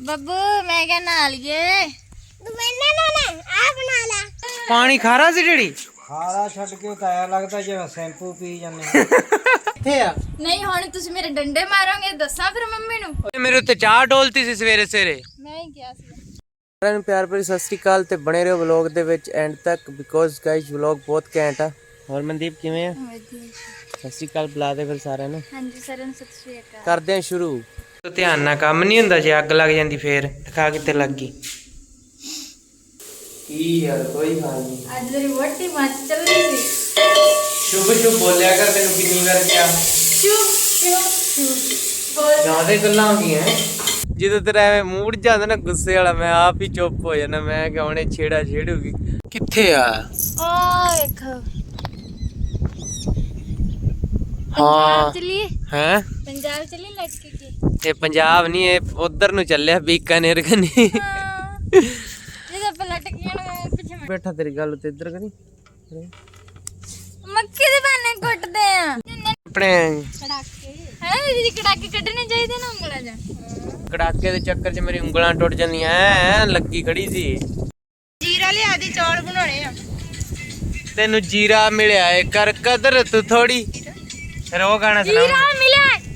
ਬੱਬੂ ਮੈਂ ਕਿਹਾ ਨਾ ਲਈਏ ਤੂੰ ਮੈਨਾਂ ਨਾ ਨਾ ਆ ਬਣਾ ਲਾ। ਪਾਣੀ ਖਾਰਾ ਸੀ ਜਿਹੜੀ ਖਾਰਾ ਛੱਡ ਕੇ ਉਤਾਇਆ ਲੱਗਦਾ ਜਿਵੇਂ ਸ਼ੈਂਪੂ ਪੀ ਜਾਂਦੇ ਕਿੱਥੇ ਆ। ਨਹੀਂ ਹੁਣ ਤੁਸੀਂ ਮੇਰੇ ਡੰਡੇ ਮਾਰੋਗੇ ਦੱਸਾਂ ਫਿਰ ਮੰਮੀ ਨੂੰ? ਓਏ ਮੇਰੇ ਉੱਤੇ ਚਾਹ ਡੋਲਤੀ ਸੀ ਸਵੇਰੇ ਸਵੇਰੇ। ਮੈਂ ਹੀ ਕਿਹਾ ਸੀ। ਸਾਰਿਆਂ ਨੂੰ ਪਿਆਰ ਭਰੀ ਸਤਿ ਸ੍ਰੀ ਅਕਾਲ ਤੇ ਬਣੇ ਰਹੋ ਵਲੌਗ ਦੇ ਵਿੱਚ ਐਂਡ ਤੱਕ ਬਿਕੋਜ਼ ਗਾਇਸ ਵਲੌਗ ਬਹੁਤ ਘੈਂਟ ਆ। ਹੋਰ ਮਨਦੀਪ ਕਿਵੇਂ ਆ? ਸਤਿ ਸ੍ਰੀ ਅਕਾਲ ਬੁਲਾ ਦੇ ਫਿਰ ਸਾਰਿਆਂ ਨੂੰ। ਹਾਂਜੀ ਸਾਰਿਆਂ ਨੂੰ ਸਤਿ ਸ਼੍ਰੀ ਅਕਾਲ। ਕਰਦੇ ਆ ਸ਼ੁਰੂ। ਧਿਆਨ ਨਾਲ ਕੰਮ ਨਹੀਂ ਹੁੰਦਾ ਜੇ ਅੱਗ ਲੱਗ ਜਾਂਦੀ ਫੇਰ ਦਿਖਾ ਕਿਤੇ ਲੱਗ ਗਈ। ਕੀ ਯਾਰ ਕੋਈ ਹਾਲ ਨਹੀਂ ਅੱਜ ਮੇਰੀ ਵੋਟੀ ਮੱਚ ਚੱਲੀ ਸੀ। ਸ਼ੁਭ ਸ਼ੁਭ ਬੋਲਿਆ ਕਰ ਤੈਨੂੰ ਕਿੰਨੀ ਵਾਰ ਕਿਹਾ। ਚੁੱਪ ਚੁੱਪ ਚੁੱਪ ਬੋਲ। ਜ਼ਿਆਦਾ ਗੱਲਾਂ ਹੋ ਗਈਆਂ। ਹੈਂ। ਜਦੋਂ ਤੇਰਾ ਐਵੇਂ ਮੂਡ ਜਾਂਦਾ ਨਾ ਗੁੱਸੇ ਵਾਲਾ ਮੈਂ ਆਪ ਹੀ ਚੁੱਪ ਹੋ ਜਾਣਾ ਮੈਂ ਕਿ ਹੁਣੇ ਛੇੜਾ ਛੇੜੂਗੀ। ਕਿੱਥੇ ਆ? ਆ ਵੇਖੋ। ਹਾਂ। ਚਲੀਏ? ਹੈ? ਪੰਜਾਬ ਚਲੀ ਲਟਕ? ਕੇ ਇਹ ਪੰਜਾਬ ਨਹੀਂ ਇਹ ਉਧਰ ਨੂੰ ਚੱਲਿਆ ਬੀਕਾਨੇਰ ਕਨੀ। ਪਿੱਛੇ ਬੈਠਾ ਤੇਰੀ ਗੱਲ ਤੇ ਇੱਧਰ ਕਨੀ ਮੱਕੀ ਦੇ ਬਾਨੇ ਕੁੱਟਦੇ ਆ। ਆਪਣੇ ਕੜਾਕੇ। ਹੈ ਜੀ ਕੜਾਕੇ ਕੱਢਣੇ ਚਾਹੀਦੇ ਨਾ ਉਂਗਲਾਂ ਜਾਂ ਕੜਾਕੇ ਦੇ ਚੱਕਰ 'ਚ ਮੇਰੀ ਉਂਗਲਾਂ ਟੁੱਟ ਜਾਂਦੀਆਂ ਐ ਲੱਗੀ ਖੜੀ ਸੀ। ਜੀਰਾ ਲਿਆ ਦੀ ਚੌਲ ਬਣਾਉਣੇ ਆ। ਤੈਨੂੰ ਜੀਰਾ ਮਿਲਿਆ ਏ ਕਰ ਕਦਰ ਤੂੰ ਥੋੜੀ ਫਿਰ ਉਹ ਗਾਣਾ ਜੀਰਾ ਸੁਣਾ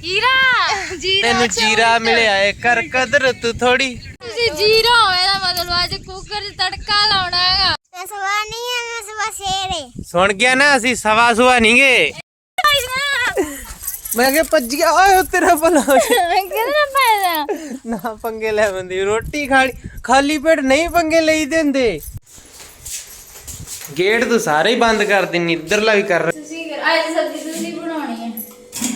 ਜੀਰਾ। ਜੀਰਾ ਤੈਨੂੰ ਜੀਰਾ ਮਿਲਿਆ ਏ। ਕਰ ਕਦਰ ਤੂੰ ਥੋੜੀ ਤੁਸੀਂ ਜੀਰਾ ਹੋਵੇ ਦਾ ਮਤਲਬ ਅੱਜ ਕੁੱਕਰ 'ਚ ਤੜਕਾ ਲਾਉਣਾ ਹੈਗਾ। ਮੈਂ ਸਵਾ ਨਹੀਂ ਹੈ ਮੈਂ ਸਵਾ ਸ਼ੇਰ ਸੁਣ ਗਿਆ ਨਾ ਅਸੀਂ ਸਵਾ ਸੁਆ ਨਹੀਂ ਗਏ ਮੈਂ ਕਿਹਾ ਭੱਜ ਗਿਆ। ਓਏ ਤੇਰਾ ਭਲਾ। ਹੋ ਜਾਏ। ਕਿਹਦਾ ਪਾਇਦਾ ਨਾ ਪੰਗੇ ਲੈ ਬੰਦੀ। ਰੋਟੀ ਖਾਲੀ ਖਾਲੀ ਪੇਟ ਨਹੀਂ ਪੰਗੇ ਲਈ ਦਿੰਦੇ। ਗੇਟ ਤੂੰ ਸਾਰੇ ਹੀ ਬੰਦ ਕਰ ਦਿੰਨੀ ਇੱਧਰਲਾ ਵੀ ਕਰ। ਤੁਸੀਂ ਕਰ ਅੱਜ ਸਬਜ਼ੀ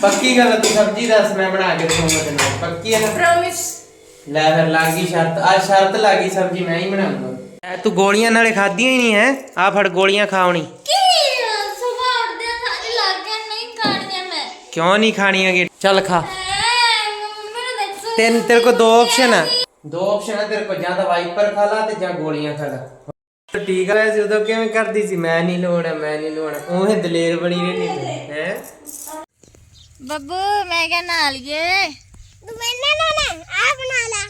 ਪੱਕੀ ਗੱਲ ਆ, ਤੂੰ ਸਬਜ਼ੀ ਦੱਸ ਮੈਂ ਬਣਾ ਕੇ ਦਊਂਗਾ ਤੈਨੂੰ। ਪੱਕੀ ਹੈ ਨਾ? ਪ੍ਰੋਮਿਸ ਲੈ ਫਿਰ ਲੱਗ ਗਈ ਸ਼ਰਤ। ਅੱਜ ਸ਼ਰਤ ਲੱਗ ਗਈ ਸਬਜ਼ੀ ਮੈਂ ਹੀ ਬਣਾਉਂਗਾ ਤੂੰ ਗੋਲੀਆਂ ਨਾਲੇ ਖਾਧੀਆਂ ਹੀ ਨਹੀਂ ਹੈ? ਆ ਫੜ ਗੋਲੀਆਂ ਖਾਉਣੀ। ਕੀ? ਸੁਭਾਅ ਦੇ ਸਾਰੇ ਲੱਗੇ ਨਹੀਂ ਖਾਣੀਆਂ ਮੈਂ। ਕਿਉਂ ਨਹੀਂ ਖਾਣੀਆਂ ਗੇ ਚੱਲ ਖਾ। ਤੈਨੂੰ ਤੇਰੇ ਕੋਲ ਦੋ ਆਪਸ਼ਨ ਆ। ਦੋ ਆਪਸ਼ਨ ਆ ਤੇਰੇ ਕੋਲ ਜਾਂ ਤਾਂ ਵਾਈਪਰ ਖਾ ਲਾ ਤੇ ਜਾਂ ਗੋਲੀਆਂ ਖਾ ਲਾ। ਠੀਕ ਆ ਸੀ ਉਦੋਂ ਕਿਵੇਂ ਕਰਦੀ ਸੀ? ਮੈਂ ਨਹੀਂ ਲੋਣਾ ਮੈਂ ਨਹੀਂ ਲੋਣਾ। ਉਹ ਦਲੇਰ ਬਣੀ ਰਹਿੰਦੀ ਹੈ? ਬੱਬੂ ਮੈਂ ਕਿਹਾ ਨਾ ਲਈਏ ਤੂੰ ਮੈਨਾਂ ਨਾ ਨਾ ਆ ਬਣਾ ਲਾ।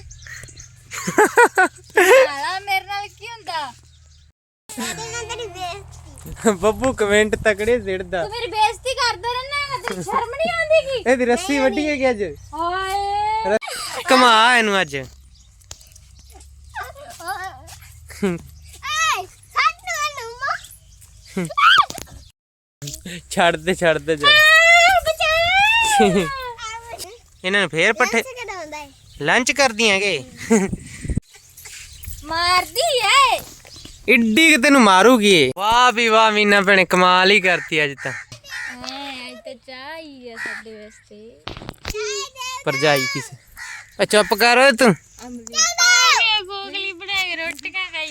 ਹਾਲਾ ਮੇਰੇ ਨਾਲ ਕੀ ਹੁੰਦਾ? ਇਹਦੇ ਨਾਲ ਤੇਰੀ ਬੇਇੱਜ਼ਤੀ। ਬੱਬੂ ਕਮੈਂਟ ਤਕੜੇ ਸਿੜਦਾ। ਤੂੰ ਮੇਰੀ ਬੇਇੱਜ਼ਤੀ ਕਰਦਾ ਰਹਿਣਾ ਹੈ ਤੈਨੂੰ ਸ਼ਰਮ ਨਹੀਂ ਆਉਂਦੀ ਕੀ? ਇਹਦੀ ਰੱਸੀ ਵੱਡੀ ਹੈ ਕਿ ਅੱਜ। ਹਾਏ। ਕਮਾ ਇਹਨੂੰ ਅੱਜ। ਏ ਮੈਨੂੰ ਛੱਡ ਦੇ ਛੱਡ ਦੇ ਜਾ ਇਹਨਾਂ ਨੂੰ ਫੇਰ ਪੱਠੇ ਲੰਚ ਕਰਦੀਆਂ ਕਿ। ਮਾਰਦੀ ਏ। ਇੱਡੀ ਕਿ ਤੈਨੂੰ ਮਾਰੂਗੀ। ਵਾਹ ਵੀ ਵਾਹ ਮੀਨਾ ਭੈਣੇ ਕਮਾਲ ਹੀ ਕਰਤੀ ਅੱਜ ਤਾਂ। ਐ ਅੱਜ ਤਾਂ ਚਾਹ ਆ ਸਾਡੇ ਵਾਸਤੇ। ਪਰਜਾਈ ਕਿਸ। ਚੁੱਪ ਕਰ ਤੂੰ।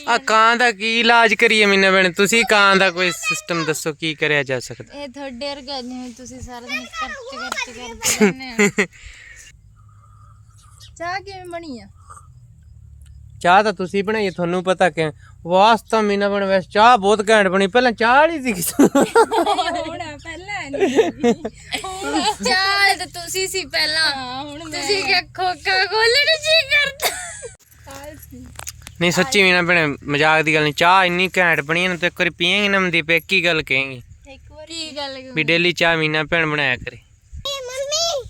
ਆ ਕਾਂ ਦਾ ਕੀ ਇਲਾਜ ਕਰੀਏ ਮੀਨਾ ਭੈਣੇ? ਤੁਸੀਂ ਕਾਂ ਦਾ ਕੋਈ ਸਿਸਟਮ ਦੱਸੋ ਕੀ ਕਰਿਆ ਜਾ ਸਕਦਾ? ਇਹ ਤੁਹਾਡੇ ਵਰਗਾ ਜਿਵੇਂ ਤੁਸੀਂ ਸਾਰਾ ਦਿਨ ਖਰਚ ਖਰਚ ਕਰਦੇ ਰਹਿੰਦੇ ਚਾਹ ਕਿਵੇਂ ਬਣੀ ਆ? ਚਾਹ ਤਾਂ ਤੁਸੀਂ ਬਣਾਈ ਤੁਹਾਨੂੰ ਪਤਾ ਕਿ ਵਾਸਤਾ ਮੀਨਾ ਭੈਣੇ ਵੈਸੇ ਚਾਹ ਬਹੁਤ ਘੈਂਟ ਬਣੀ ਪਹਿਲਾਂ ਚਾਹ ਵਾਲੀ ਸੀ ਕਿਸ ਹੋਣਾ ਪਹਿਲਾਂ ਨਹੀਂ ਚਾਹ ਤਾਂ ਤੁਸੀਂ ਸੀ ਪਹਿਲਾਂ। ਹੁਣ ਤੁਸੀਂ ਕਿ ਖੋਕਾ ਖੋਲਣ ਨਹੀਂ ਸੱਚੀ ਮੀਨਾ ਭੈਣੇ ਮਜ਼ਾਕ ਦੀ ਗੱਲ ਨਹੀਂ ਚਾਹ ਇੰਨੀ ਘੈਂਟ ਬਣੀ ਹੈ ਨਾ ਤੇ ਇੱਕ ਵਾਰੀ ਪੀਏਂਗੇ ਨਾ ਮਨਦੀਪ ਇੱਕ ਹੀ ਗੱਲ ਕਹੇਂਗੀ। ਇੱਕ ਵਾਰ। ਕੀ ਗੱਲ ਵੀ ਡੇਲੀ ਚਾਹ ਮੀਨਾ ਭੈਣ ਬਣਾਇਆ ਕਰੇ। ਮੰਮੀ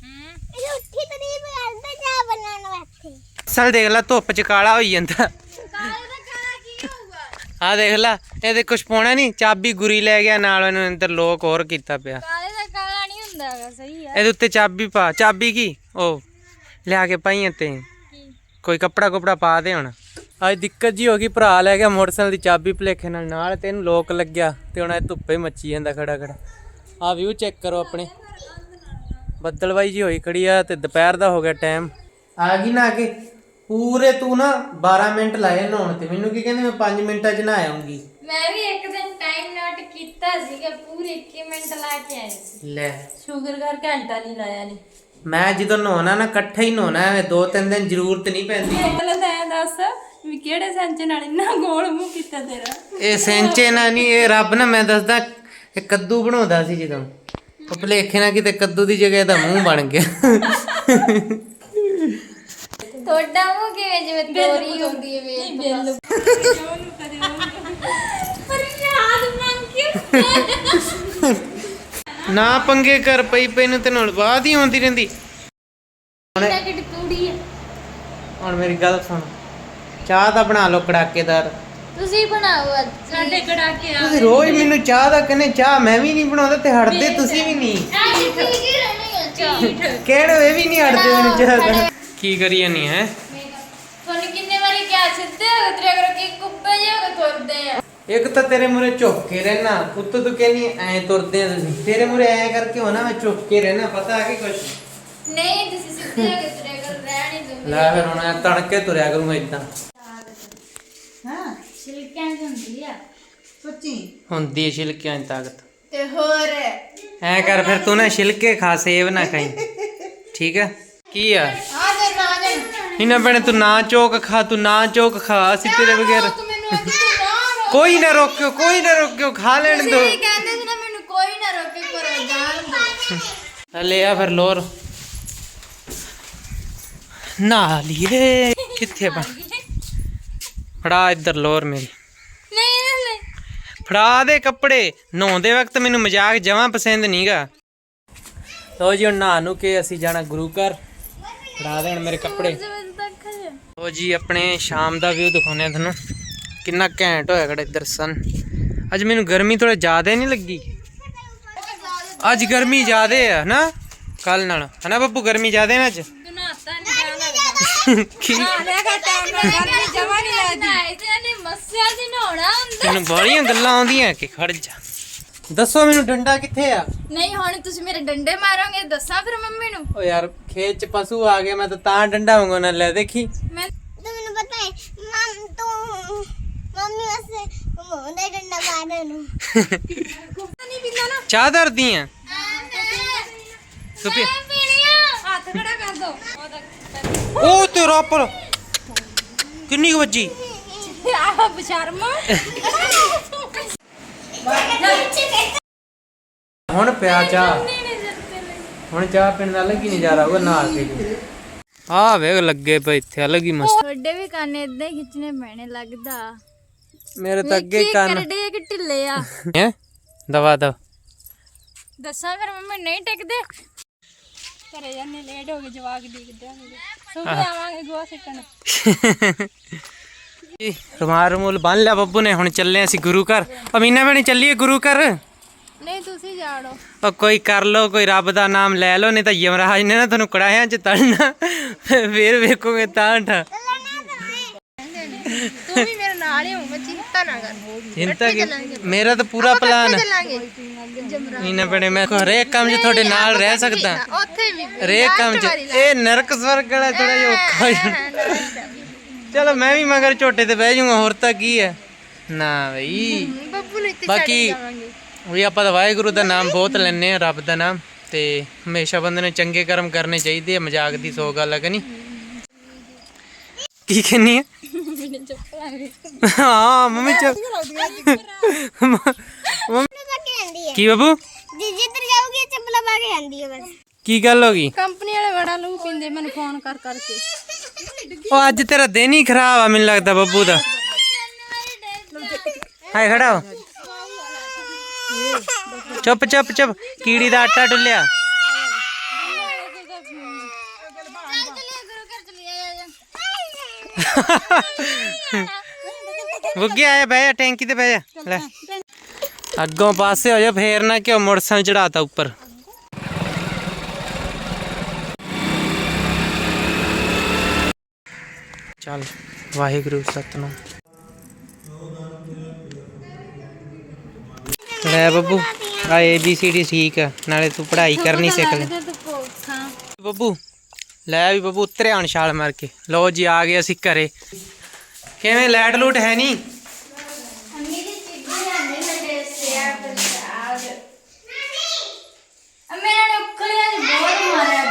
ਬਣਾਉਣ ਵਾਸਤੇ। ਦੇਖ ਲੈ ਧੁੱਪ ਚ ਕਾਲਾ ਹੋਈ ਜਾਂਦਾ। ਕਾਲੇ ਦਾ ਕਾਲਾ ਕੀ ਹੋਊਗਾ? ਆ ਦੇਖ ਲੈ ਇਹਦੇ ਕੁਛ ਪਾਉਣਾ ਨਹੀਂ ਚਾਬੀ ਗੁਰੀ ਲੈ ਗਿਆ ਨਾਲ ਇਹਨੂੰ ਅੰਦਰ ਲੋਕ ਹੋਰ ਕੀਤਾ ਪਿਆ। ਕਾਲੇ ਦਾ ਕਾਲਾ ਨਹੀਂ ਹੁੰਦਾ ਹੈਗਾ ਸਹੀ ਆ। ਇਹਦੇ ਉੱਤੇ ਚਾਬੀ ਪਾ ਚਾਬੀ ਕੀ? ਉਹ ਲਿਆ ਕੇ ਪਾਈਆਂ ਤੇ। ਕੋਈ ਕੱਪੜਾ ਕੁਪੜਾ ਪਾ ਦੇ ਹੁਣ। ਅੱਜ ਦਿੱਕਤ ਜੀ ਹੋ ਗਈ ਭਰਾ ਲੈ ਗਿਆ ਮੋਟਰਸਾਈਕਲ ਦੀ ਚਾਬੀ ਭਲੇਖੇ ਨਾਲ ਨਾਲ ਤੇ ਇਹਨੂੰ ਲੋਕ ਲੱਗਿਆ ਤੇ ਹੁਣ ਇਹ ਧੁੱਪੇ ਮੱਚੀ ਜਾਂਦਾ ਖੜਾ ਖੜਾ ਆ ਵਿਊ ਚੈੱਕ ਕਰੋ ਆਪਣੇ। ਬੱਦਲਵਾਈ ਜੀ ਹੋਈ ਖੜੀ ਆ ਤੇ ਦੁਪਹਿਰ ਦਾ ਹੋ ਗਿਆ ਟਾਈਮ ਆ ਗਈ ਨਾ ਕਿ ਪੂਰੇ ਤੂੰ ਨਾ 12 ਮਿੰਟ ਲਾਏ ਨਹਾਉਣ ਤੇ। ਮੈਨੂੰ ਕੀ ਕਹਿੰਦੇ ਮੈਂ 5 ਮਿੰਟਾਂ ਚ ਨਹਾ ਆਉਂਗੀ ਮੈਂ ਵੀ ਇੱਕ ਦਿਨ ਟਾਈਮ ਨੋਟ ਕੀਤਾ ਸੀਗਾ ਪੂਰੇ 21 ਮਿੰਟ ਲਾ ਕੇ ਆਈ ਸੀ। ਲੈ। ਸ਼ੂਗਰ ਕਰ ਘੰਟਾ ਨਹੀਂ ਲਾਇਆ ਨਹੀਂ ਮੈਂ ਜਦੋਂ ਨਹਾਉਣਾ ਨਾ ਇਕੱਠਾ ਹੀ ਨਹਾਉਣਾ ਐਵੇਂ ਦੋ ਤਿੰਨ ਦਿਨ ਜ਼ਰੂਰਤ ਨਹੀਂ ਪੈਂਦੀ। ਪਹਿਲਾਂ ਤਾਂ ਇਹ ਦੱਸ ਵੀ ਕਿਹੜੇ ਸੈਂਚ ਨਾਲ ਇੰਨਾ ਗੋਲ ਮੂੰਹ ਕੀਤਾ ਤੇਰਾ? ਇਹ ਸੈਂਚੇ ਨਾ ਨਹੀਂ ਇਹ ਰੱਬ ਨਾ ਮੈਂ ਦੱਸਦਾ ਇਹ ਕੱਦੂ ਬਣਾਉਂਦਾ ਸੀ ਜਦੋਂ। ਉਹ ਭਲੇਖੇ ਨਾਲ ਕਿਤੇ ਕੱਦੂ ਦੀ ਜਗ੍ਹਾ ਇਹਦਾ ਮੂੰਹ ਬਣ ਗਿਆ। ਤੁਹਾਡਾ ਮੂੰਹ ਕਿਵੇਂ ਜਿਵੇਂ ਤੋਰੀ ਹੁੰਦੀ ਹੈ ਵੇਖ ਨਹੀਂ ਬਿੱਲ ਉਹਨੂੰ ਕਦੇ ਉਹਨੂੰ ਪਰ ਯਾਦ ਮੰਗ ਕੇ ਨਾ ਪੰਗੇ ਕਰ ਪਈ ਪਈ ਨੂੰ ਤੇ ਨਾਲ ਬਾਤ ਹੀ ਹੁੰਦੀ ਰਹਿੰਦੀ ਤੂੜੀ ਹੈ? ਹੁਣ ਮੇਰੀ ਗੱਲ ਸੁਣ। ਚਾਹ ਤਾਂ ਬਣਾ ਲਓ ਕੜਾਕੇਦਾਰ। ਤੁਸੀਂ ਬਣਾਓ ਅੱਜ। ਸਾਡੇ ਕੜਾਕੇ ਆ ਤੁਸੀਂ ਰੋਜ਼ ਮੈਨੂੰ ਚਾਹ ਦਾ ਕਹਿੰਦੇ ਚਾਹ ਮੈਂ ਵੀ ਨਹੀਂ ਬਣਾਉਂਦਾ ਤੇ ਹਟਦੇ ਤੁਸੀਂ ਵੀ ਨਹੀਂ। ਅੱਜ ਠੀਕ ਹੀ ਰਹਿਣੀ ਹੈ। ਚਾਹ। ਕਿਹੜੇ ਇਹ ਵੀ ਨਹੀਂ ਹਟਦੇ ਮੈਨੂੰ ਚਾਹ ਦਾ। ਕੀ ਕਰੀ ਜਾਨੀ ਹੈ ਤੁਹਾਨੂੰ ਕਿੰਨੇ ਵਾਰੀ ਕਿਹਾ ਸਿੱਧੇ ਹੋ ਤੇਰੇ ਕਰੋ ਕਿ ਕੁੱਪੇ ਜਿਹੇ ਹੋ ਕੇ ਤੁਰਦੇ ਆ ਇੱਕ ਤਾਂ ਤੇਰੇ ਮੂਰੇ ਝੁੱਕ ਕੇ ਰਹਿਣਾ ਉੱਤੋਂ ਤੂੰ ਕਹਿੰਦੀ ਐ ਤੁਰਦੇ ਆ ਤੁਸੀਂ। ਤੇਰੇ ਮੂਰੇ ਐ ਕਰਕੇ ਹੋਣਾ ਮੈਂ ਝੁੱਕ ਕੇ ਰਹਿਣਾ ਪਤਾ ਆ ਕਿ ਕੁਛ? ਨਹੀਂ ਤੁਸੀਂ ਸਿੱਧੇ ਹੋ ਕੇ ਤੁਰੇ ਕਰੋ ਰਹਿ ਨਹੀਂ ਦਿੰਦੇ ਲੈ ਫਿਰ ਹੁਣ ਐਂ ਤੜਕੇ ਤੁਰਿਆ ਕਰੂੰਗਾ ਇਦਾਂ ਛਿਲਕਿਆਂ ਚ ਹੁੰਦੀ ਆ। ਹੁੰਦੀ ਹੈ ਛਿਲਕਿਆਂ ਦੀ ਤਾਕਤ। ਤੇ ਹੋਰ? ਐ ਕਰ ਫਿਰ ਤੂੰ ਨਾ ਛਿਲਕੇ ਖਾ ਸੇਵ ਨਾ ਖਾਈ। ਠੀਕ ਹੈ ਕੀ ਆ? ਨਾ ਇਹਨਾਂ ਬਣੇ ਤੂੰ ਨਾ ਚੋਕ ਖਾ ਤੂੰ ਨਾ ਚੋਕ ਖਾ ਅਸੀਂ ਤੇਰੇ ਬਗੈਰ ਤੂੰ ਮੈਨੂੰ ਅੱਜ ਕੋਈ ਨਾ ਰੋਕਿਓ ਕੋਈ ਨਾ ਰੋਕਿਓ ਖਾ ਲੈਣ ਦੋ। ਤੁਸੀਂ ਕਹਿੰਦੇ ਸੀ ਨਾ ਮੈਨੂੰ ਕੋਈ ਨਾ ਰੋਕੇ ਕਰੋ ਜਾਣ ਦੋ। ਲੈ ਆ ਫਿਰ ਲੋਰ। ਨਾ ਲਈਏ ਕਿੱਥੇ ਬਣ ਫੜਾ ਇੱਧਰ ਲੋਰ ਮੇਰੀ। ਨਹੀਂ ਨਹੀਂ ਫੜਾ ਦੇ ਕੱਪੜੇ। ਨਹਾਉਂਦੇ ਵਕਤ ਮੈਨੂੰ ਮਜ਼ਾਕ ਜਮਾਂ ਪਸੰਦ ਨਹੀਂਗਾ ਲੋ ਜੀ ਹੁਣ ਨਹਾ ਨੂੰ ਕੇ ਅਸੀਂ ਜਾਣਾ ਗੁਰੂ ਘਰ। ਫੜਾ ਦੇਣ ਮੇਰੇ ਕੱਪੜੇ। ਲੋ ਜੀ। ਆਪਣੇ ਸ਼ਾਮ ਦਾ ਵਿਊ ਦਿਖਾਉਂਦੇ ਆ ਤੁਹਾਨੂੰ। ਕਿੰਨਾ ਘੈਂਟ ਹੋਇਆ ਖੜਾ ਇੱਧਰ ਸਨ। ਅੱਜ ਮੈਨੂੰ ਗਰਮੀ ਥੋੜਾ ਜ਼ਿਆਦਾ ਨਹੀਂ ਲੱਗੀ। ਅੱਜ ਗਰਮੀ ਜ਼ਿਆਦਾ ਹੈ ਨਾ? ਕੱਲ ਨਾਲ। ਹਨਾ ਬੱਬੂ ਗਰਮੀ ਜ਼ਿਆਦਾ ਹੈ ਨਾ ਅੱਜ? ਤੈਨੂੰ ਬੜੀਆਂ ਗੱਲਾਂ ਆਉਂਦੀਆਂ ਕਿ ਖੜ ਜਾ। ਦੱਸੋ ਮੈਨੂੰ ਡੰਡਾ ਕਿੱਥੇ ਆ? ਨਹੀਂ ਹੁਣ ਤੁਸੀਂ ਮੇਰੇ ਡੰਡੇ ਮਾਰੋਗੇ ਦੱਸਾਂ ਫਿਰ ਮੰਮੀ ਨੂੰ। ਓ ਯਾਰ ਖੇਤ ਚ ਪਸ਼ੂ ਆ ਗਏ ਮੈਂ ਤਾਂ ਤਾਂ ਡੰਡਾ ਮੰਗਣਾ ਲੈ ਦੇਖੀ। ਮੈਂ ਤੂੰ ਮੈਨੂੰ ਪਤਾ ਹੈ ਮਮ ਤੂੰ ਮੰਮੀ ਵਾਸਤੇ ਘੁਮਾਉਂਦਾ ਡੰਡਾ ਮਾਰਨ ਨੂੰ ਨਹੀਂ ਪੀਂਦਾ ਨਾ ਚਾਹ ਧਰਦੀ ਆ। ਤੂੰ ਪੀ ਮੈਂ ਪੀਣੀ ਆ। ਹੱਥ ਖੜਾ ਕਰ ਦੋ। ਉਹਦਾ ਉਹ ਤੇਰਾ ਪਰ ਕਿੰਨੀ ਕੁ ਵੱਜੀ? ਆਹ ਬਸ਼ਰਮ। ਹੁਣ ਪਿਆ ਚਾਹ। ਹੁਣ ਚਾਹ ਪੀਣ ਦਾ ਅਲੱਗ ਹੀ ਨਜ਼ਾਰਾ ਹੋਊਗਾ ਨਹਾ ਕੇ ਆ ਵੇਖ ਲੱਗੇ ਪਏ ਇੱਥੇ ਅਲੱਗ ਹੀ ਮਸਤ। ਤੁਹਾਡੇ ਵੀ ਕੰਨ ਇਦਾਂ ਹੀ ਖਿੱਚਣੇ ਪੈਣੇ ਲੱਗਦਾ। ਮੇਰੇ ਤਾਂ ਅੱਗੇ ਕੀ ਕੰਨ। ਕਰਡੇ ਕਿ ਢਿੱਲੇ ਆ? ਹੈ? ਦਵਾ ਦਵ ਦੱਸਾਂ ਫਿਰ ਮੰਮੀ ਨਹੀਂ ਟਿਕਦੇ? ਘਰੇ ਜਾਂਦੇ ਲੇਟ ਹੋ ਗਏ ਜਵਾਕ ਦੇਖਦੇ ਹੋਣਗੇ। ਸੁਬਹ ਆਵਾਂਗੇ ਗੋਆ ਸਿੱਟਣ। ਰੁਮਾਲ ਰਮੂਲ ਬੰਨ ਲਿਆ ਬੱਬੂ ਨੇ ਹੁਣ ਚੱਲੇ ਅਸੀਂ ਗੁਰੂ ਘਰ। ਅਮੀਨਾ ਭੈਣੀ ਚੱਲੀਏ ਗੁਰੂ ਘਰ? ਨਹੀਂ ਤੁਸੀਂ ਜਾੜੋ ਉਹ ਕੋਈ ਕਰ ਲੋ ਕੋਈ ਰੱਬ ਦਾ ਨਾਮ ਲੈ ਲੋ ਨਹੀਂ ਤਾਂ ਯਮਰਾਜ ਨੇ ਨਾ ਤੁਹਾਨੂੰ ਕੜਾਹਿਆਂ 'ਚ ਤੜਨਾ ਫੇਰ ਵੇਖੋਗੇ ਤਾਂ ਠਾ। ਤੂੰ ਵੀ ਮੇਰੇ ਨਾਲ ਹੀ ਹੋਊਗਾ ਚਿੰਤਾ ਨਾ ਕਰ। ਚਿੰਤਾ ਕਿ? ਮੇਰਾ ਤਾਂ ਪੂਰਾ ਪਲਾਨ ਹੈ ਮੀਨਾ ਭੈਣੇ ਮੈਂ ਹਰੇਕ ਕੰਮ 'ਚ ਤੁਹਾਡੇ ਨਾਲ ਰਹਿ ਸਕਦਾ। ਉੱਥੇ ਵੀ ਹਰੇਕ ਕੰਮ 'ਚ। ਇਹ ਨਰਕ ਸਵਰਗ ਵਾਲਾ ਥੋੜਾ ਜਿਹਾ ਔਖਾ ਹੋ ਚਲੋ ਮੈਂ ਵੀ ਮਗਰ ਝੋਟੇ ਤੇ ਬਹਿ ਜਾਊਂਗਾ ਹੋਰ ਤਾਂ ਕੀ ਹੈ? ਨਾ ਬਈ। ਬੱਬੂ ਨੂੰ ਇੱਥੇ ਬਾਕੀ ਵੀ ਆਪਾਂ ਤਾਂ ਵਾਹਿਗੁਰੂ ਦਾ ਨਾਮ ਬਹੁਤ ਲੈਨੇ ਆ ਰੱਬ ਦਾ ਨਾਮ। ਤੇ ਹਮੇਸ਼ਾ ਬੰਦੇ ਨੂੰ ਚੰਗੇ ਕਰਮ ਕਰਨੇ ਚਾਹੀਦੇ ਆ ਮਜ਼ਾਕ ਦੀ ਸੋ ਗੱਲ ਹੈ ਕਿ ਨਹੀਂ? ਕੀ ਕਹਿੰਨੀ ਹੈ ਹਾਂ ਮੰਮੀ ਚ ਮੈਨੂੰ ਪਾ ਕੇ ਆਂਦੀ ਹੈ ਕੀ ਬਾਬੂ? ਜੇ ਜਿੱਧਰ ਜਾਊਗੀ ਚੱਪਲਾਂ ਪਾ ਕੇ ਆਂਦੀ ਹੈ ਬਸ। ਕੀ ਗੱਲ ਹੋ ਗਈ? ਕੰਪਨੀ ਵਾਲੇ ਬੜਾ ਲੂ ਪਿੰਦੇ ਮੈਨੂੰ ਫੋਨ ਕਰ ਕਰਕੇ। ਉਹ ਅੱਜ ਤੇਰਾ ਦਿਨ ਹੀ ਖਰਾਬ ਆ ਮੈਨੂੰ ਲੱਗਦਾ ਬੱਬੂ ਦਾ। ਹਾਏ ਖੜਾ ਹੋ। ਚੁੱਪ ਚੁੱਪ ਚੁੱਪ। ਕੀੜੀ ਦਾ ਆਟਾ ਡੁੱਲਿਆ। ਬੁੱਗੇ ਆਇਆ ਬਹਿ ਜਾ ਟੈਂਕੀ ਤੇ ਬਹਿ ਜਾ। ਲੈ। ਅੱਗੋਂ ਪਾਸੇ ਹੋ ਜਾ ਫੇਰ ਨਾ ਕਿਉਂ ਮੋਟਰਸਾਈਕਲ ਚੜਾਤਾ ਉੱਪਰ। ਚੱਲ ਵਾਹਿਗੁਰੂ ਸਤਨਾਮ। ਲੈ ਬੱਬੂ ਆ ਏ ਬੀ ਸੀ ਡੀ ਠੀਕ ਆ ਨਾਲੇ ਤੂੰ ਪੜ੍ਹਾਈ ਕਰਨੀ ਸਿੱਖ ਲੈ। ਬੱਬੂ ਲੈ ਵੀ ਬੱਬੂ ਉਤਰਿਆ ਹੁਣ ਛਾਲ ਮਾਰ ਕੇ। ਲਓ ਜੀ ਆ ਗਏ ਅਸੀਂ ਘਰੇ। ਕਿਵੇਂ ਲੈਟ ਲੂਟ ਹੈ ਨਹੀਂ ਦੀ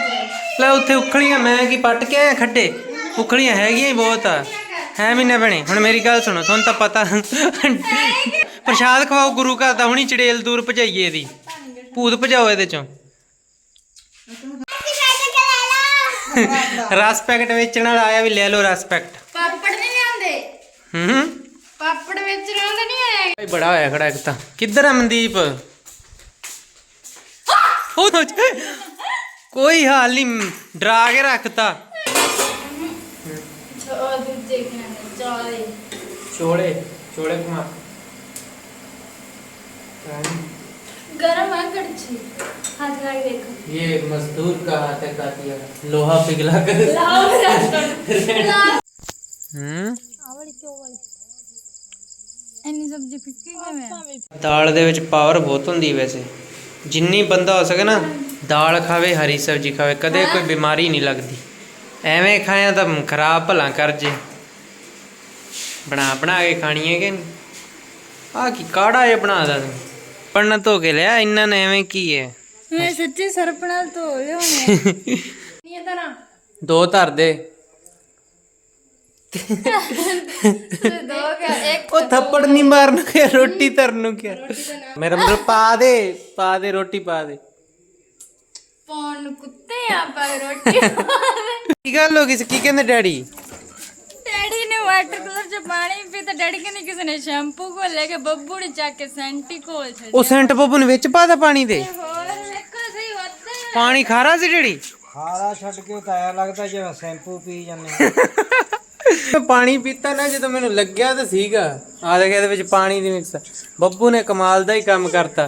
ਦੀ ਲੈ ਉੱਥੇ ਉਖਲੀਆਂ ਮੈਂ ਕੀ ਪੱਟ ਕੇ ਆਇਆ ਖੱਡੇ? ਉਖਲੀਆਂ ਹੈਗੀਆਂ ਹੀ ਬਹੁਤ ਆ। ਹੈ ਮਹੀਨੇ ਬਣੇ ਹੁਣ ਮੇਰੀ ਗੱਲ ਸੁਣੋ ਤੁਹਾਨੂੰ ਤਾਂ ਪਤਾ। ਪ੍ਰਸ਼ਾਦ ਖਵਾਓ ਗੁਰੂ ਘਰ ਦਾ ਹੁਣੀ ਚੜੇਲ ਦੂਰ ਭਜਾਈਏ ਇਹਦੀ ਭੂਤ ਭਜਾਓ ਇਹਦੇ ਚੋਂ। ਰਸ ਪੈਕਟ ਵੇਚਣ ਵਾਲਾ ਆਇਆ ਵੀ ਲੈ ਲਓ ਰਸ ਪੈਕਟ ਪਾਪੜ ਨਹੀਂ ਲਿਆਉਂਦੇ? ਹੂੰ ਪਾਪੜ ਵੇਚਣ ਵਾਲੇ ਨਹੀਂ ਆਏ? ਭਾਈ ਬੜਾ ਹੋਇਆ ਖੜਾ ਇੱਕ ਤਾਂ। ਕਿੱਧਰ ਆ ਮਨਦੀਪ? ਉਹ ਤਾਂ ਕੋਈ ਹਾਲ ਨਹੀਂ ਡਰਾ ਕੇ ਰੱਖਤਾ। ਉਹ ਦੂਜੇ ਖਾਣੇ ਚਾਲੇ। ਛੋਲੇ ਛੋਲੇ ਕੁਮਾਰ ਗਰਮ ਆ ਕੜਛੀ ਹੱਥ ਲਾ ਕੇ ਦੇਖੋ ये मजदूर का हाथ है का दिया लोहा पिघला कर ਲਾਓ ਰਸਟ ਹੂੰ ਇੰਨੀ ਸਬਜ਼ੀ ਫਿੱਕੀ ਕਿਵੇਂ ਦਾਲ ਦੇ ਵਿੱਚ ਪਾਵਰ ਬਹੁਤ ਹੁੰਦੀ ਵੈਸੇ ਜਿੰਨੀ ਬੰਦਾ ਹੋ ਸਕੇ ਨਾ ਦਾਲ ਖਾਵੇ ਹਰੀ ਸਬਜ਼ੀ ਖਾਵੇ ਕਦੇ ਕੋਈ ਬਿਮਾਰੀ ਨਹੀਂ ਲੱਗਦੀ ਐਵੇਂ ਖਾਇਆ ਤਾਂ ਖਰਾਬ ਭਲਾ ਕਰ ਜੇ ਬਣਾ ਬਣਾ ਕੇ ਖਾਣੀ ਹੈ ਕਿ ਆ ਕੀ ਕਾੜਾ ਇਹ ਬਣਾਦਾ ਤੂੰ ਪੜਨਾ ਧੋ ਕੇ ਲਿਆ ਇੰਨਾ ਨੇ ਐਵੇਂ ਕੀ ਹੈ ਮੈਂ ਸੱਚੀ ਸਰਪ ਨਾਲ ਧੋ ਲਿਆਉਣੇ ਨਹੀਂ ਤਰ੍ਹਾਂ ਦੋ ਧਰ ਦੇ। ਦੋ ਕਾ ਇੱਕ ਉਹ ਥੱਪੜ ਨਹੀਂ ਮਾਰਨ ਕਿ ਰੋਟੀ ਧਰਨ ਨੂੰ ਕਿਹਾ। ਮੇਰਾ ਮਤਲਬ ਪਾ ਦੇ ਪਾ ਦੇ ਰੋਟੀ ਪਾ ਦੇ। ਪੌਣ ਨੂੰ ਕੁੱਤੇ ਆ ਪਰ ਰੋਟੀ ਕੀ ਗੱਲ ਹੋ ਗਈ ਸੀ? ਕੀ ਕਹਿੰਦੇ ਡੈਡੀ? ਨੇ ਪਾਣੀ ਪੀ ਤਾਂ ਡੈਡੀ ਕਹਿੰਦੇ ਕਿਸੇ ਨੇ ਸ਼ੈਂਪੂ ਕੋਲ ਲੈ ਕੇ ਬੱਬੂ ਨੇ ਚੱਕ ਕੇ ਸੈਂਟੀ ਕੋਲ ਛੱਡ ਉਹ ਸੈਂਟ ਬੱਬੂ ਨੇ ਵਿੱਚ ਪਾਦਾ ਪਾਣੀ ਦੇ? ਹੋਰ ਵੇਖੋ ਸਹੀ ਹੁੰਦਾ ਪਾਣੀ ਖਾਰਾ ਸੀ ਡੈਡੀ? ਖਾਰਾ ਛੱਡ ਕੇ ਤਾਇਆ ਲੱਗਦਾ ਜਿਵੇਂ ਸ਼ੈਂਪੂ ਪੀ ਜਾਂਦੇ ਮੈਂ ਪਾਣੀ ਪੀਤਾ ਨਾ ਜਦੋਂ ਮੈਨੂੰ ਲੱਗਿਆ ਤਾਂ ਸੀਗਾ। ਆ ਦੇਖ ਇਹਦੇ ਵਿੱਚ ਪਾਣੀ ਦੀ ਮਿਕਸ ਬੱਬੂ ਨੇ ਕਮਾਲ ਦਾ ਹੀ ਕੰਮ ਕਰਤਾ।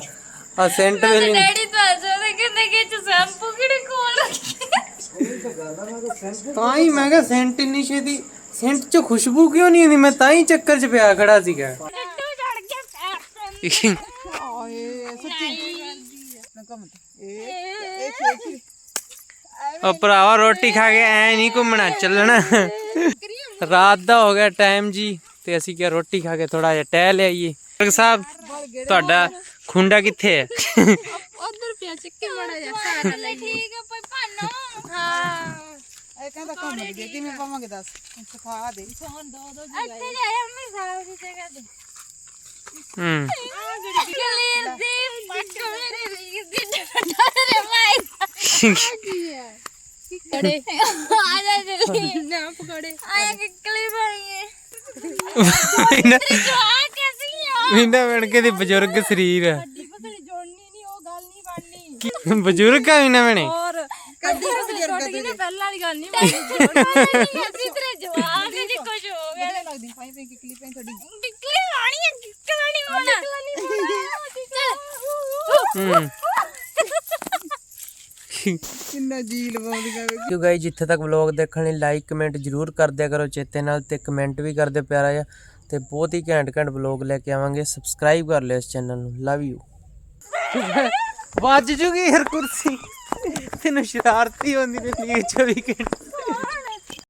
ਆ ਸੈਂਟ ਵੀ ਨਹੀਂ ਡੈਡੀ ਤਾਂ ਸੋਦੇ ਕਹਿੰਦੇ ਕਿ ਚ ਸ਼ੈਂਪੂ ਕਿਹੜੇ ਕੋਲ ਰੱਖੀ ਤਾਂ ਹੀ ਮੈਂ ਕਿਹਾ ਸੈਂਟ ਇੰਨੀ ਛੇਤੀ ਸੈਂਟ ਚ ਖੁਸ਼ਬੂ ਕਿਉਂ ਨਹੀਂ ਆਉਂਦੀ ਮੈਂ ਤਾਂ ਹੀ ਚੱਕਰ ਚ ਪਿਆ ਖੜਾ ਸੀਗਾ। ਟੱਟੂ ਚੜ ਗਿਆ ਪੈਰ ਉਹ ਭਰਾਵਾ ਰੋਟੀ ਖਾ ਕੇ ਐ ਨਹੀਂ ਘੁੰਮਣਾ ਚੱਲਣਾ। ਰਾਤ ਦਾ ਹੋ ਗਿਆ ਟਾਈਮ ਜੀ ਤੇ ਅਸੀਂ ਕਿਹਾ ਰੋਟੀ ਖਾ ਕੇ ਥੋੜਾ ਜਿਹਾ ਟਹਿ ਆਈਏ ਡਾਕਟਰ ਸਾਹਿਬ ਤੁਹਾਡਾ ਖੁੰਡਾ ਕਿੱਥੇ ਹੈ? ਉਧਰ ਪਿਆ ਚੱਕੀ ਮੜਾ ਜਾ ਸਾਰਾ ਲੈ ਠੀਕ ਹੈ ਭਾਈ ਭਾਨੋ। ਹਾਂ। ਇਹ ਕਹਿੰਦਾ ਕੰਮ ਲੱਗੇ ਕਿਵੇਂ ਪਾਵਾਂਗੇ ਦੱਸ? ਸਿਖਾ ਦੇ। ਇੱਥੇ ਜਾਇਆ ਮੈਂ ਸਾਰਾ ਦੀ ਜਗ੍ਹਾ ਤੇ। ਹੂੰ। ਕਲੀਰ ਦੀ ਪੱਟੋ ਮੇਰੇ ਰੀਸ ਦੀ ਡਰੇ ਮਾਈ ਕੜੇ? ਆ ਜਾ ਜਲਦੀ। ਨਾ ਪਕੜੇ। ਆਇਆ ਕਿ ਕਲੀ ਭਾਈ ਇਹਨਾਂ ਜੋ ਆ ਕੈਸੀ ਆ। ਇਹਨਾਂ ਬਣ ਕੇ ਦੀ ਬਜ਼ੁਰਗ ਸਰੀਰ ਹੈ। ਪਸੜੀ ਜੋੜਨੀ ਨਹੀਂ ਉਹ ਗੱਲ ਨਹੀਂ ਬਣਨੀ। ਕੀ- ਬਜ਼ੁਰਗ ਆ ਬਣੇ ਔਰ ਕੱਢੀ ਪਸੜੀ ਟੁੱਟ ਗਈ ਨਾ ਪਹਿਲਾਂ ਵਾਲੀ ਗੱਲ ਨਹੀਂ ਬਣਨੀ ਅਸੀਂ ਤੇਰੇ ਜਵਾਬ ਜੀ ਕੁਝ ਹੋ ਗਿਆ ਲੱਗਦੀ ਪਾਈ ਪਈ ਕਿਕਲੀ ਪਈ ਤੁਹਾਡੀ। ਟਿਕਲੀ ਵਾਣੀ ਹੈ ਟਿਕਲੀ ਹੋਣਾ। ਹੂੰ। ਕਿੰਨਾ ਜੀ ਲਵਾਉਂਦੀਆਂ ਜੋ ਗਾਈ ਜਿੱਥੇ ਤੱਕ ਵਲੌਗ ਦੇਖਣ ਲਈ ਲਾਈਕ ਕਮੈਂਟ ਜਰੂਰ ਕਰ ਦਿਆ ਕਰੋ ਚੇਤੇ ਨਾਲ ਤੇ ਕਮੈਂਟ ਵੀ ਕਰਦੇ ਪਿਆਰਾ ਜਿਹਾ। ਤੇ ਬਹੁਤ ਹੀ ਘੈਂਟ ਘੈਂਟ ਵਲੌਗ ਲੈ ਕੇ ਆਵਾਂਗੇ। ਸਬਸਕ੍ਰਾਈਬ ਕਰ ਲਿਓ ਇਸ ਚੈਨਲ ਨੂੰ। ਲਵ ਯੂ ਵੱਜ ਜੂਗੀ ਹਰ ਕੁਰਸੀ। ਤੈਨੂੰ ਸ਼ਰਾਰਤੀ ਹੁੰਦੀ ਰਹਿੰਦੀ ਹੈ 24 ਘੰਟੇ